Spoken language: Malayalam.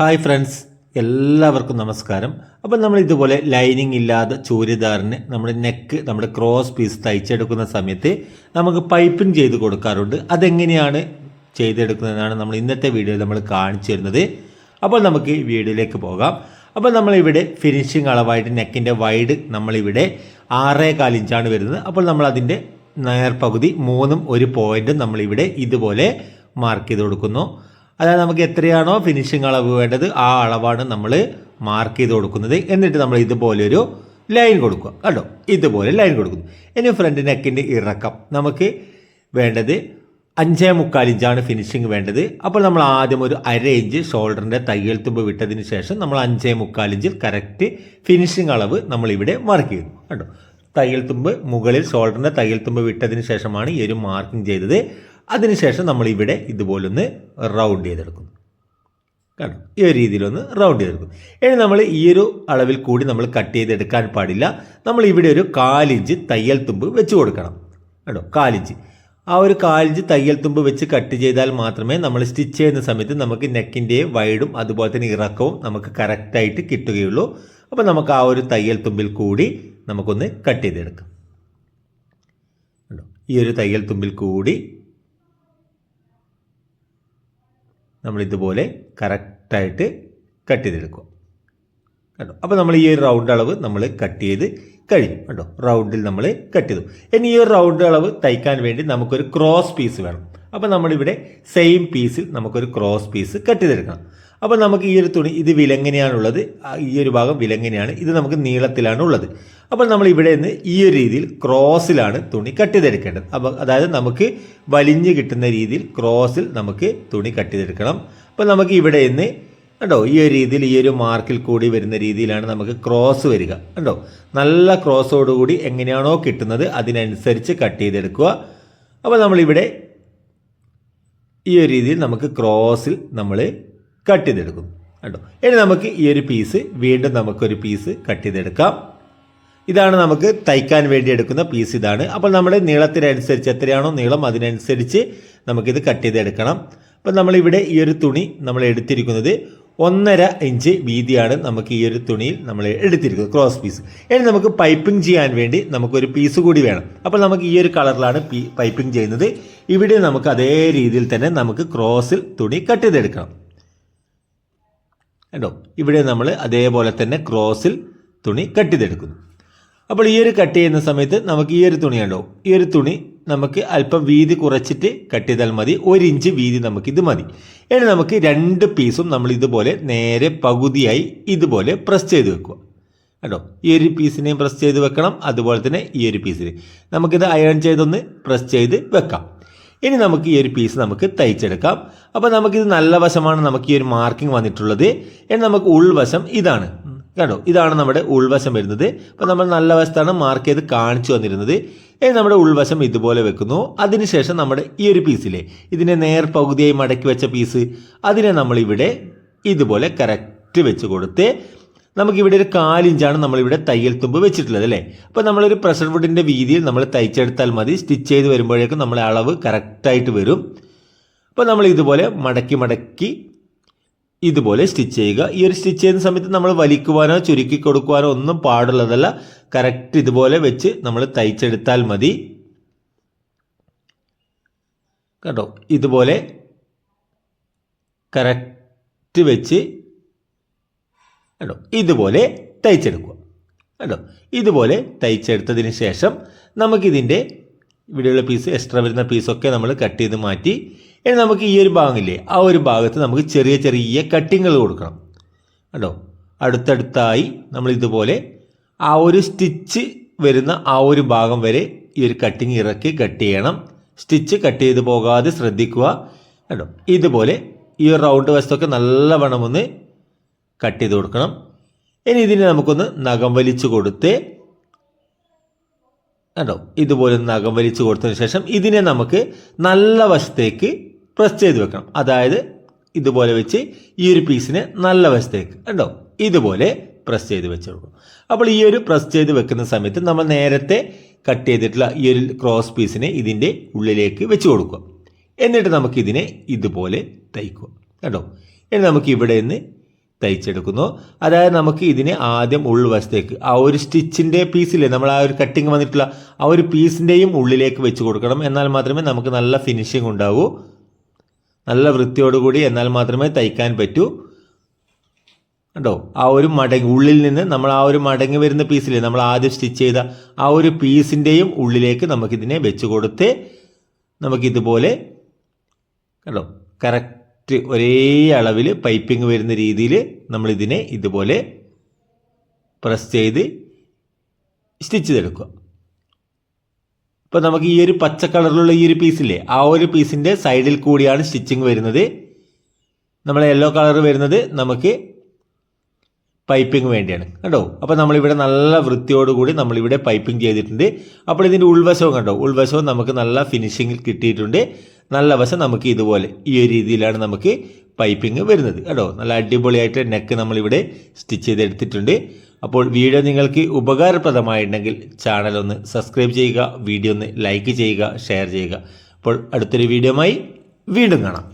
ഹായ് ഫ്രണ്ട്സ് എല്ലാവർക്കും നമസ്കാരം. അപ്പം നമ്മൾ ഇതുപോലെ ലൈനിങ് ഇല്ലാതെ ചൂരിദാറിന് നമ്മുടെ നെക്ക് നമ്മുടെ ക്രോസ് പീസ് തയ്ച്ചെടുക്കുന്ന സമയത്ത് നമുക്ക് പൈപ്പിംഗ് ചെയ്ത് കൊടുക്കാറുണ്ട്. അതെങ്ങനെയാണ് ചെയ്തെടുക്കുന്നതെന്നാണ് നമ്മൾ ഇന്നത്തെ വീഡിയോയിൽ നമ്മൾ കാണിച്ചു തരുന്നത്. അപ്പോൾ നമുക്ക് ഈ വീഡിയോയിലേക്ക് പോകാം. അപ്പോൾ നമ്മളിവിടെ ഫിനിഷിംഗ് അളവായിട്ട് നെക്കിന്റെ വൈഡ് നമ്മളിവിടെ ആറേ കാൽ ഇഞ്ചാണ് വരുന്നത്. അപ്പോൾ നമ്മൾ അതിന്റെ നേർപകുതി മൂന്നും ഒരു പോയിന്റും നമ്മളിവിടെ ഇതുപോലെ മാർക്ക് ചെയ്ത് കൊടുക്കുന്നു. അതായത് നമുക്ക് എത്രയാണോ ഫിനിഷിംഗ് അളവ് വേണ്ടത് ആ അളവാണ് നമ്മൾ മാർക്ക് ചെയ്ത് കൊടുക്കുന്നത്. എന്നിട്ട് നമ്മൾ ഇതുപോലെ ഒരു ലൈൻ കൊടുക്കുക. കണ്ടോ? ഇതുപോലെ ലൈൻ കൊടുക്കുന്നു. ഇനി ഫ്രണ്ട് നെക്കിന്റെ ഇറക്കം. നമുക്ക് വേണ്ടത് അഞ്ചേ മുക്കാൽ ഇഞ്ചാണ് ഫിനിഷിംഗ് വേണ്ടത്. അപ്പോൾ നമ്മൾ ആദ്യം ഒരു അര ഇഞ്ച് ഷോൾഡറിന്റെ തയ്യൽ തുമ്പ് വിട്ടതിന് ശേഷം നമ്മൾ അഞ്ചേ മുക്കാൽ ഇഞ്ചിൽ കറക്റ്റ് ഫിനിഷിംഗ് അളവ് നമ്മളിവിടെ മാർക്ക് ചെയ്യുന്നു. കണ്ടോ? തയ്യൽ തുമ്പ് മുകളിൽ ഷോൾഡറിന്റെ തയ്യൽ തുമ്പ് വിട്ടതിന് ശേഷമാണ് ഈ ഒരു മാർക്കിംഗ് ചെയ്തത്. അതിനുശേഷം നമ്മൾ ഇവിടെ ഇതുപോലൊന്ന് റൗണ്ട് ചെയ്തെടുക്കുന്നു. കാരണം ഈ ഒരു രീതിയിലൊന്ന് റൗണ്ട് ചെയ്തെടുക്കും ഇനി നമ്മൾ ഈ ഒരു അളവിൽ കൂടി നമ്മൾ കട്ട് ചെയ്തെടുക്കാൻ പാടില്ല. നമ്മൾ ഇവിടെ ഒരു കാലിഞ്ച് തയ്യൽ തുമ്പ് വെച്ച് കൊടുക്കണം. കേട്ടോ കാലിഞ്ച്. ആ ഒരു കാലിഞ്ച് തയ്യൽ തുമ്പ് വെച്ച് കട്ട് ചെയ്താൽ മാത്രമേ നമ്മൾ സ്റ്റിച്ച് ചെയ്യുന്ന സമയത്ത് നമുക്ക് നെക്കിന്റെയും വൈഡും അതുപോലെ തന്നെ ഇറക്കവും നമുക്ക് കറക്റ്റായിട്ട് കിട്ടുകയുള്ളൂ. അപ്പോൾ നമുക്ക് ആ ഒരു തയ്യൽ തുമ്പിൽ കൂടി നമുക്കൊന്ന് കട്ട് ചെയ്തെടുക്കാം. ഈ ഒരു തയ്യൽ തുമ്പിൽ കൂടി നമ്മൾ ഇതുപോലെ കറക്റ്റായിട്ട് കട്ട് ചെയ്തെടുക്കുക. കേട്ടോ അപ്പോൾ നമ്മൾ ഈ ഒരു റൗണ്ട് അളവ് നമ്മൾ കട്ട് ചെയ്ത് കഴിഞ്ഞു. കേട്ടോ റൗണ്ടിൽ നമ്മൾ കട്ട് ചെയ്തു. ഇനി ഈ ഒരു റൗണ്ട് അളവ് തയ്ക്കാൻ വേണ്ടി നമുക്കൊരു ക്രോസ് പീസ് വേണം. അപ്പോൾ നമ്മളിവിടെ സെയിം പീസിൽ നമുക്കൊരു ക്രോസ് പീസ് കട്ട് ചെയ്തെടുക്കണം അപ്പോൾ നമുക്ക് ഈ ഒരു തുണി ഇത് വിലങ്ങനെയാണുള്ളത്. ഈ ഒരു ഭാഗം വിലങ്ങനെയാണ്. ഇത് നമുക്ക് നീളത്തിലാണ് ഉള്ളത് അപ്പോൾ നമ്മൾ ഇവിടെ നിന്ന് ഈ ഒരു രീതിയിൽ ക്രോസിലാണ് തുണി കട്ട് ചെയ്തെടുക്കേണ്ടത് അപ്പോൾ അതായത് നമുക്ക് വലിഞ്ഞ് കിട്ടുന്ന രീതിയിൽ ക്രോസിൽ നമുക്ക് തുണി കട്ട് ചെയ്തെടുക്കണം അപ്പോൾ നമുക്ക് ഇവിടെ നിന്ന് കണ്ടോ ഈ ഒരു രീതിയിൽ ഈ ഒരു മാർക്കിൽ കൂടി വരുന്ന രീതിയിലാണ് നമുക്ക് ക്രോസ് വരിക. കണ്ടോ നല്ല ക്രോസോടുകൂടി എങ്ങനെയാണോ കിട്ടുന്നത് അതിനനുസരിച്ച് കട്ട് ചെയ്തെടുക്കുക. അപ്പോൾ നമ്മളിവിടെ ഈ ഒരു രീതിയിൽ നമുക്ക് ക്രോസിൽ നമ്മൾ കട്ട് ചെയ്തെടുക്കും. കേട്ടോ ഇനി നമുക്ക് ഈ ഒരു പീസ് വീണ്ടും നമുക്കൊരു പീസ് കട്ട് ചെയ്തെടുക്കാം. ഇതാണ് നമുക്ക് തയ്ക്കാൻ വേണ്ടി എടുക്കുന്ന പീസ് ഇതാണ്. അപ്പോൾ നമ്മുടെ നീളത്തിനനുസരിച്ച് എത്രയാണോ നീളം അതിനനുസരിച്ച് നമുക്കിത് കട്ട് ചെയ്തെടുക്കണം. അപ്പം നമ്മളിവിടെ ഈ ഒരു തുണി നമ്മൾ എടുത്തിരിക്കുന്നത് ഒന്നര ഇഞ്ച് വീതിയാണ് നമുക്ക് ഈ ഒരു തുണിയിൽ നമ്മൾ എടുത്തിരിക്കുന്നത് ക്രോസ് പീസ്. ഇനി നമുക്ക് പൈപ്പിംഗ് ചെയ്യാൻ വേണ്ടി നമുക്കൊരു പീസ് കൂടി വേണം. അപ്പോൾ നമുക്ക് ഈ ഒരു കളറിലാണ് പൈപ്പിംഗ് ചെയ്യുന്നത്. ഇവിടെ നമുക്ക് അതേ രീതിയിൽ തന്നെ നമുക്ക് ക്രോസിൽ തുണി കട്ട് ചെയ്തെടുക്കണം. കേട്ടോ ഇവിടെ നമ്മൾ അതേപോലെ തന്നെ ക്രോസിൽ തുണി കട്ട് ചെയ്തെടുക്കുന്നു. അപ്പോൾ ഈ ഒരു കട്ട് ചെയ്യുന്ന സമയത്ത് നമുക്ക് ഈ ഒരു തുണി ഉണ്ടോ ഈ ഒരു തുണി നമുക്ക് അല്പം വീതി കുറച്ചിട്ട് കട്ട് ചെയ്താൽ മതി. ഒരു ഇഞ്ച് വീതി ഇത് മതി. ഇനി നമുക്ക് രണ്ട് പീസും നമ്മൾ ഇതുപോലെ നേരെ പകുതിയായി ഇതുപോലെ പ്രസ് ചെയ്ത് വെക്കുക. കേട്ടോ ഈ ഒരു പീസിനെയും പ്രസ് ചെയ്ത് വെക്കണം. അതുപോലെ തന്നെ ഈ ഒരു പീസിനെ നമുക്കിത് അയൺ ചെയ്തൊന്ന് പ്രസ് ചെയ്ത് വെക്കാം. ഇനി നമുക്ക് ഈ ഒരു പീസ് നമുക്ക് തയ്ച്ചെടുക്കാം. അപ്പോൾ നമുക്കിത് നല്ല വശമാണ് നമുക്ക് ഈ ഒരു മാർക്കിംഗ് വന്നിട്ടുള്ളത്. ഇനി നമുക്ക് ഉൾവശം ഇതാണ്. കണ്ടോ? ഇതാണ് നമ്മുടെ ഉൾവശം വരുന്നത്. അപ്പോൾ നമ്മൾ നല്ല വശത്താണ് മാർക്ക് ചെയ്ത് കാണിച്ചു വന്നിരുന്നത് ഇനി നമ്മുടെ ഉൾവശം ഇതുപോലെ വെക്കുന്നു. അതിനുശേഷം നമ്മുടെ ഈ ഒരു പീസിലെ ഇതിനെ നേർ പകുതിയായി മടക്കി വെച്ച പീസ് അതിനെ നമ്മളിവിടെ ഇതുപോലെ കറക്റ്റ് വെച്ച് കൊടുത്ത് നമുക്കിവിടെ ഒരു കാലിഞ്ചാണ് നമ്മളിവിടെ തയ്യൽ തുമ്പ് വെച്ചിട്ടുള്ളത് അല്ലേ? അപ്പോൾ നമ്മളൊരു പ്രഷർ വുഡിന്റെ വീതിയിൽ നമ്മൾ തയ്ച്ചെടുത്താൽ മതി. സ്റ്റിച്ച് ചെയ്ത് വരുമ്പോഴേക്കും നമ്മളെ അളവ് കറക്റ്റായിട്ട് വരും. അപ്പോൾ നമ്മൾ ഇതുപോലെ മടക്കി മടക്കി ഇതുപോലെ സ്റ്റിച്ച് ചെയ്യുക. ഈ ഒരു സ്റ്റിച്ച് ചെയ്യുന്ന സമയത്ത് നമ്മൾ വലിക്കുവാനോ ചുരുക്കി കൊടുക്കുവാനോ ഒന്നും പാടുള്ളതല്ല. കറക്റ്റ് ഇതുപോലെ വെച്ച് നമ്മൾ തയ്ച്ചെടുത്താൽ മതി. കേട്ടോ ഇതുപോലെ കറക്റ്റ് വെച്ച് കേട്ടോ ഇതുപോലെ തയ്ച്ചെടുക്കുക. കേട്ടോ ഇതുപോലെ തയ്ച്ചെടുത്തതിന് ശേഷം നമുക്കിതിന്റെ ഇവിടെയുള്ള പീസ് എക്സ്ട്രാ വരുന്ന പീസൊക്കെ നമ്മൾ കട്ട് ചെയ്ത് മാറ്റി ഇനി നമുക്ക് ഈ ഒരു ഭാഗമില്ലേ ആ ഒരു ഭാഗത്ത് നമുക്ക് ചെറിയ ചെറിയ കട്ടിങ്ങുകൾ കൊടുക്കണം. കേട്ടോ അടുത്തടുത്തായി നമ്മൾ ഇതുപോലെ ആ ഒരു സ്റ്റിച്ച് വരുന്ന ആ ഒരു ഭാഗം വരെ ഈ ഒരു കട്ടിങ് ഇറക്കി കട്ട് ചെയ്യണം. സ്റ്റിച്ച് കട്ട് ചെയ്ത് പോകാതെ ശ്രദ്ധിക്കുക. കേട്ടോ ഇതുപോലെ ഈ ഒരു റൗണ്ട് വശത്തൊക്കെ നല്ലവണ്ണം ഒന്ന് കട്ട് ചെയ്ത് കൊടുക്കണം. ഇനി ഇതിനെ നമുക്കൊന്ന് നഖം വലിച്ചു കൊടുത്ത് കണ്ടോ? ഇതുപോലെ നഖം വലിച്ചു കൊടുത്തതിന് ശേഷം ഇതിനെ നമുക്ക് നല്ല വശത്തേക്ക് പ്രസ് ചെയ്ത് വെക്കണം. അതായത് ഇതുപോലെ വെച്ച് ഈ ഒരു പീസിനെ നല്ല വശത്തേക്ക് കണ്ടോ? ഇതുപോലെ പ്രസ് ചെയ്ത് വെച്ച് കൊടുക്കും. അപ്പോൾ ഈ ഒരു പ്രസ് ചെയ്ത് വെക്കുന്ന സമയത്ത് നമ്മൾ നേരത്തെ കട്ട് ചെയ്തിട്ടുള്ള ഈ ഒരു ക്രോസ് പീസിനെ ഇതിന്റെ ഉള്ളിലേക്ക് വെച്ച് കൊടുക്കുക. എന്നിട്ട് നമുക്കിതിനെ ഇതുപോലെ തയ്ക്കുക. കേട്ടോ ഇനി നമുക്ക് ഇവിടെ നിന്ന് തയ്ച്ചെടുക്കുന്നു. അതായത് നമുക്ക് ഇതിനെ ആദ്യം ഉൾവശത്തേക്ക് ആ ഒരു സ്റ്റിച്ചിന്റെ പീസില്ലേ നമ്മൾ ആ ഒരു കട്ടിങ് വന്നിട്ടുള്ള ആ ഒരു പീസിന്റെയും ഉള്ളിലേക്ക് വെച്ച് കൊടുക്കണം. എന്നാൽ മാത്രമേ നമുക്ക് നല്ല ഫിനിഷിംഗ് ഉണ്ടാവൂ. നല്ല വൃത്തിയോടുകൂടി എന്നാൽ മാത്രമേ തയ്ക്കാൻ പറ്റൂ. കണ്ടോ? ആ ഒരു മടങ്ങി ഉള്ളിൽ നിന്ന് നമ്മൾ ആ ഒരു മടങ്ങി വരുന്ന പീസില്ലേ നമ്മൾ ആദ്യം സ്റ്റിച്ച് ചെയ്ത ആ ഒരു പീസിന്റെയും ഉള്ളിലേക്ക് നമുക്കിതിനെ വെച്ച് കൊടുത്ത് നമുക്കിതുപോലെ കണ്ടോ? കറക്റ്റ് ഒരേ അളവിൽ പൈപ്പിംഗ് വരുന്ന രീതിയിൽ നമ്മളിതിനെ ഇതുപോലെ പ്രസ് ചെയ്ത് സ്റ്റിച്ച് ചെയ്തെടുക്കുക. ഇപ്പോൾ നമുക്ക് ഈ ഒരു പച്ച കളറിലുള്ള ഈ ഒരു പീസില്ലേ ആ ഒരു പീസിന്റെ സൈഡിൽ കൂടിയാണ് സ്റ്റിച്ചിങ് വരുന്നത്. നമ്മൾ യെല്ലോ കളർ വരുന്നത് നമുക്ക് പൈപ്പിംഗ് വേണ്ടിയാണ്. കണ്ടോ? അപ്പോൾ നമ്മളിവിടെ നല്ല വൃത്തിയോടുകൂടി നമ്മളിവിടെ പൈപ്പിംഗ് ചെയ്തിട്ടുണ്ട്. അപ്പോൾ ഇതിന്റെ ഉൾവശവും കണ്ടോ? ഉൾവശവും നമുക്ക് നല്ല ഫിനിഷിങ്ങിൽ കിട്ടിയിട്ടുണ്ട്. നല്ല വശം നമുക്ക് ഇതുപോലെ ഈ ഒരു രീതിയിലാണ് നമുക്ക് പൈപ്പിംഗ് വരുന്നത് കേട്ടോ. നല്ല അടിപൊളിയായിട്ട് നെക്ക് നമ്മളിവിടെ സ്റ്റിച്ച് ചെയ്തെടുത്തിട്ടുണ്ട്. അപ്പോൾ വീഡിയോ നിങ്ങൾക്ക് ഉപകാരപ്രദമായിട്ടുണ്ടെങ്കിൽ ചാനൽ ഒന്ന് സബ്സ്ക്രൈബ് ചെയ്യുക വീഡിയോ ഒന്ന് ലൈക്ക് ചെയ്യുക ഷെയർ ചെയ്യുക. അപ്പോൾ അടുത്തൊരു വീഡിയോമായി വീണ്ടും കാണാം.